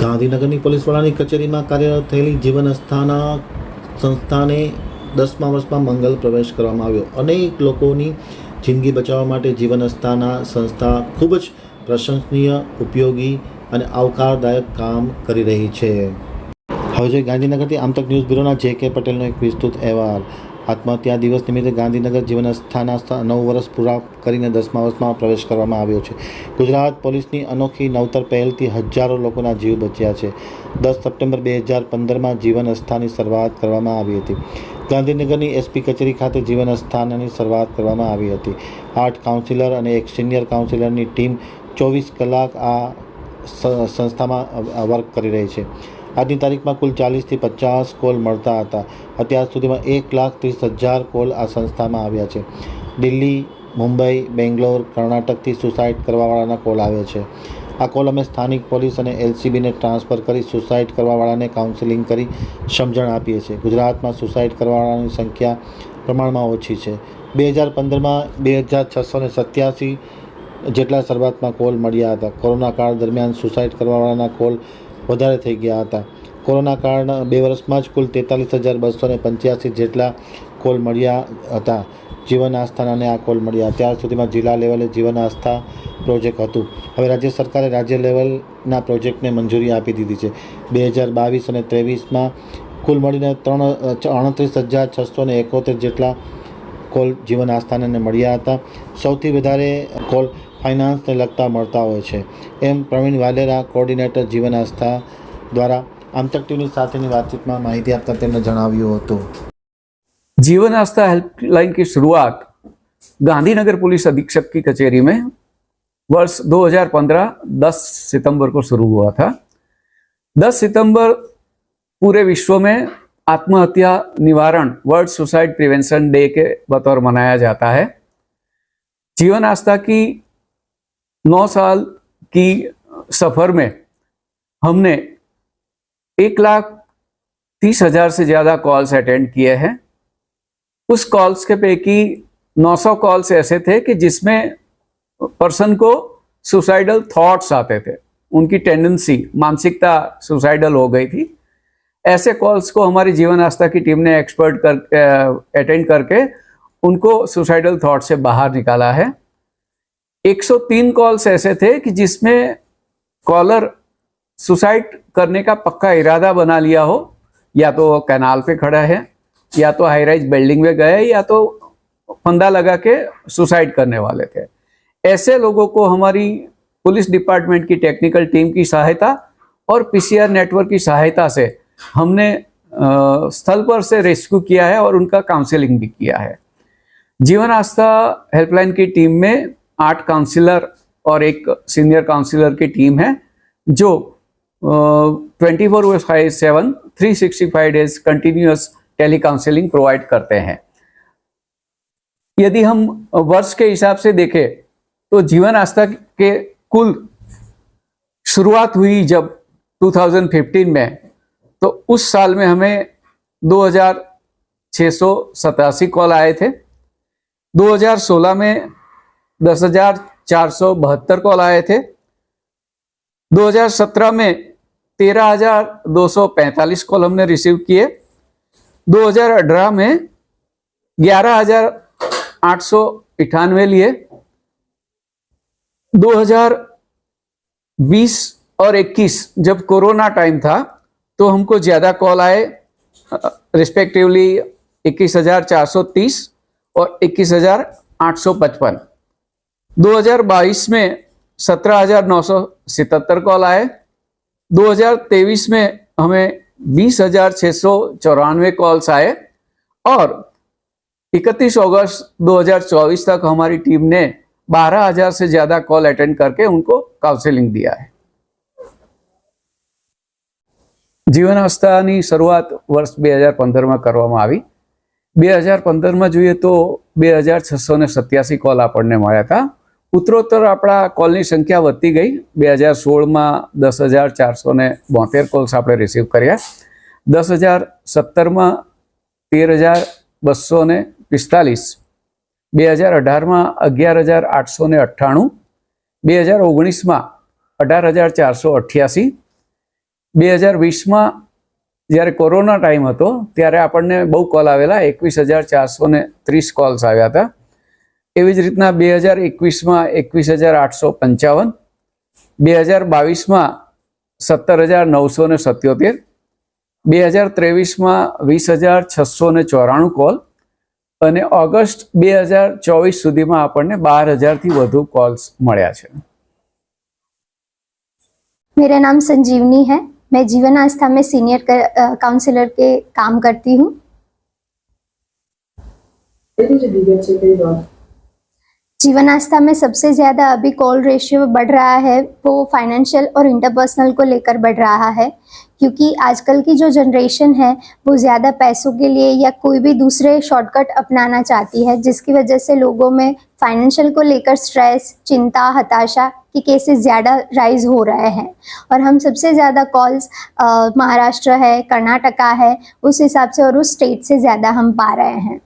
ગાંધીનગરની પોલીસ વડાની કચેરીમાં કાર્યરત થયેલી જીવન અસ્થાના સંસ્થાને દસમા વર્ષમાં મંગલ પ્રવેશ કરવામાં આવ્યો. અનેક લોકોની જિંદગી બચાવવા માટે જીવન અસ્થાના સંસ્થા ખૂબ જ પ્રશંસનીય, ઉપયોગી અને આવકારદાયક કામ કરી રહી છે. હવે જોઈએ ગાંધીનગરથી આમતક ન્યૂઝ બ્યુરોના જે કે પટેલનો એક વિસ્તૃત અહેવાલ. આત્મહત્યા દિવસ નિમિત્તે ગાંધીનગર જીવન અસ્થાના સ્થ- નવ વર્ષ પૂરા કરીને દસમા વર્ષમાં પ્રવેશ કરવામાં આવ્યો છે. ગુજરાત પોલીસની અનોખી નવતર પહેલથી હજારો લોકોના જીવ બચ્યા છે. દસ સપ્ટેમ્બર બે હજાર પંદરમાં જીવન અસ્થાની શરૂઆત કરવામાં આવી હતી. ગાંધીનગરની એસપી કચેરી ખાતે જીવન અસ્થાનની શરૂઆત કરવામાં આવી હતી. આઠ કાઉન્સિલર અને એક સિનિયર કાઉન્સિલરની ટીમ ચોવીસ કલાક આ સંસ્થામાં વર્ક કરી રહી છે. આજની તારીખમાં કુલ ચાલીસથી પચાસ કોલ મળતા હતા. અત્યાર સુધીમાં એક લાખ ત્રીસ હજાર કોલ આ સંસ્થામાં આવ્યા છે. દિલ્હી, મુંબઈ, બેંગ્લોર, કર્ણાટકથી સુસાઇડ કરવાવાળાના કોલ આવે છે. આ કોલ અમે સ્થાનિક પોલીસ અને એલસીબીને ટ્રાન્સફર કરી સુસાઇડ કરવાવાળાને કાઉન્સેલિંગ કરી સમજણ આપીએ છીએ. ગુજરાતમાં સુસાઇડ કરવાવાળાની સંખ્યા પ્રમાણમાં ઓછી છે. બે હજાર પંદરમાં બે હજાર છસો ને સત્યાસી જેટલા શરૂઆતમાં કોલ મળ્યા હતા. કોરોના કાળ દરમિયાન સુસાઇડ કરવાવાળાના કોલ વધારે થઈ ગયા હતા. કોરોના કાળના બે વર્ષમાં જ કુલ તેતાલીસ હજાર બસો ને પંચ્યાસી જેટલા કોલ મળ્યા હતા. જીવન આસ્થાનાને આ કોલ મળ્યા. ત્યાર સુધીમાં જિલ્લા લેવલે જીવન આસ્થા પ્રોજેક્ટ હતું. હવે રાજ્ય સરકારે રાજ્ય લેવલના પ્રોજેક્ટને મંજૂરી આપી દીધી છે. બે હજાર બાવીસ અને ત્રેવીસમાં કુલ મળીને ત્રણ અડત્રીસ હજાર છસો ને એકોતેર જેટલા કોલ જીવન આસ્થાનને મળ્યા હતા સૌથી વધારે કોલ ફાઇનાન્સને લગતા મળતા હોય છે એમ પ્રવીણ વાલેરા કોર્ડિનેટર જીવન આસ્થા દ્વારા આમતક ટીવીની સાથેની વાતચીતમાં માહિતી આપતા તેમણે જણાવ્યું હતું जीवन आस्था हेल्पलाइन की शुरुआत गांधीनगर पुलिस अधीक्षक की कचेरी में वर्ष 2015 10 सितंबर को शुरू हुआ था 10 सितंबर पूरे विश्व में आत्महत्या निवारण वर्ल्ड सुसाइड प्रिवेंशन डे के बतौर मनाया जाता है। जीवन आस्था की नौ साल की सफ़र में हमने एक लाख तीस हज़ार से ज़्यादा कॉल्स अटेंड किए हैं। उस कॉल्स के पैकी 900 कॉल्स ऐसे थे कि जिसमें पर्सन को सुसाइडल थॉट्स आते थे। उनकी टेंडेंसी मानसिकता सुसाइडल हो गई थी। ऐसे कॉल्स को हमारी जीवन आस्था की टीम ने एक्सपर्ट कर अटेंड करके उनको सुसाइडल थॉट से बाहर निकाला है। 103 कॉल्स ऐसे थे कि जिसमें कॉलर सुसाइड करने का पक्का इरादा बना लिया हो, या तो कैनाल पे खड़ा है, या तो हाई राइज बिल्डिंग में गए, या तो फंदा लगा के सुसाइड करने वाले थे। ऐसे लोगों को हमारी पुलिस डिपार्टमेंट की टेक्निकल टीम की सहायता और पीसीआर नेटवर्क की सहायता से हमने स्थल पर से रेस्क्यू किया है और उनका काउंसलिंग भी किया है। जीवन आस्था हेल्पलाइन की टीम में आठ काउंसलर और एक सीनियर काउंसलर की टीम है, जो twenty four by seven three sixty five days continuous tele counselling provide करते हैं। यदि हम वर्ष के हिसाब से देखें तो जीवन आस्था के कुल शुरुआत हुई जब 2015 में। तो उस साल में हमें दो हज़ार छः सौ सतासी कॉल आए थे। 2016 में दस कॉल आए थे। 2017 में तेरह हज़ार दो सौ पैंतालीस कॉल हमने रिसीव किए। 2018 में ग्यारह लिए। 2020 और 21 जब कोरोना टाइम था तो हमको ज़्यादा कॉल आए रिस्पेक्टिवली 21,430 और 21,855 2022 में 17,977 कॉल आए। 2023 में हमें बीस हज़ार छः सौ चौरानवे कॉल्स आए और 31 अगस्त 2024 तक हमारी टीम ने 12,000 से ज़्यादा कॉल अटेंड करके उनको काउंसलिंग दिया है। જીવન આસ્થાની શરૂઆત વર્ષ બે હજાર પંદરમાં કરવામાં આવી. બે હજાર પંદરમાં જોઈએ તો બે હજાર છસો ને સત્યાસી કોલ આપણને મળ્યા હતા. ઉત્તરોત્તર આપણા કોલની સંખ્યા વધતી ગઈ. બે હજાર સોળમાં દસ હજાર ચારસો ને બોતેર કોલ્સ આપણે રિસીવ કર્યા. દસ હજાર સત્તરમાં તેર હજાર બસો ને પિસ્તાલીસ. બે હજાર અઢારમાં અગિયાર હજાર આઠસો ને અઠ્ઠાણું. બે હજાર ઓગણીસમાં અઢાર હજાર ચારસો અઠ્યાસી. બે હજાર વીસમાં જ્યારે કોરોના ટાઈમ હતો, ત્યારે આપણને બહુ કોલ આવેલા, એકવીસ હજાર ચારસો ને ત્રીસ કોલ્સ આવ્યા હતા. એવી જ રીતના બે હજાર એકવીસમાં એકવીસ હજાર આઠસો પંચાવન, બે હજાર બાવીસમાં સત્તર હજાર નવસો ને સત્યોતેર, બે હજાર ત્રેવીસમાં વીસ હજાર છસો ને ચોરાણું કોલ અને ઓગસ્ટ બે હજાર ચોવીસ સુધીમાં આપણને બાર હજારથી વધુ કોલ્સ મળ્યા છે. મેરા નામ સંજીવની હૈ मैं जीवन आस्था में सीनियर काउंसलर के काम करती हूँ जीवन आस्था में सबसे ज़्यादा अभी कॉल रेशियो बढ़ रहा है, वो फाइनेंशियल और इंटरपर्सनल को लेकर बढ़ रहा है। क्योंकि आजकल की जो जनरेशन है, वो ज़्यादा पैसों के लिए या कोई भी दूसरे शॉर्टकट अपनाना चाहती है, जिसकी वजह से लोगों में फाइनेंशियल को लेकर स्ट्रेस चिंता, हताशा के केसेस ज़्यादा राइज हो रहे हैं। और हम सबसे ज़्यादा कॉल्स महाराष्ट्र है, कर्नाटका है, उस हिसाब से और उस स्टेट से ज़्यादा हम पा रहे हैं।